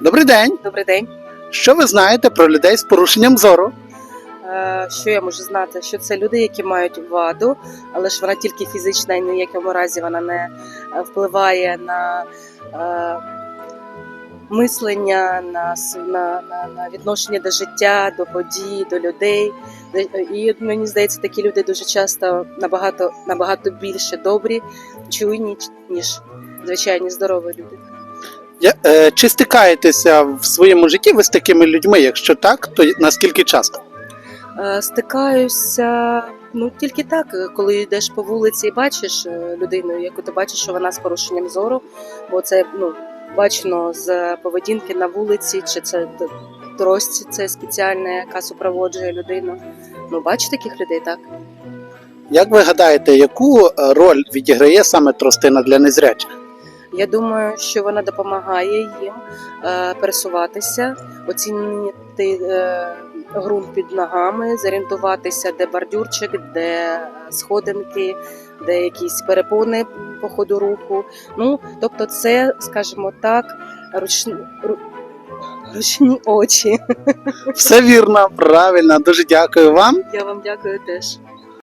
Добрий день. Добрий день. Що ви знаєте про людей з порушенням зору? Е, Що я можу знати? Що це люди, які мають ваду, але ж вона тільки фізична і ні в якому разі вона не е, впливає на е, мислення, на, на, на, на відношення до життя, до подій, до людей. І мені здається, такі люди дуже часто набагато, набагато більше добрі, чуйні, ніж звичайні здорові люди. Е, чи стикаєтеся в своєму житті ви з такими людьми? Якщо так, то наскільки часто? Е, Стикаюся ну тільки так, коли йдеш по вулиці і бачиш е, людину, яку ти бачиш, що вона з порушенням зору, бо це ну бачно з поведінки на вулиці, чи це трость, це спеціальна, яка супроводжує людину. Ну, бачу таких людей, так. Як ви гадаєте, яку роль відіграє саме тростина для незрячих? Я думаю, що вона допомагає їм е, пересуватися, оцінити е, ґрунт під ногами, зорієнтуватися, де бордюрчик, де е, сходинки, де якісь перепони по ходу руху. Ну, тобто, це, скажімо так, ручні, ручні очі. Все вірно, правильно, дуже дякую вам. Я вам дякую теж.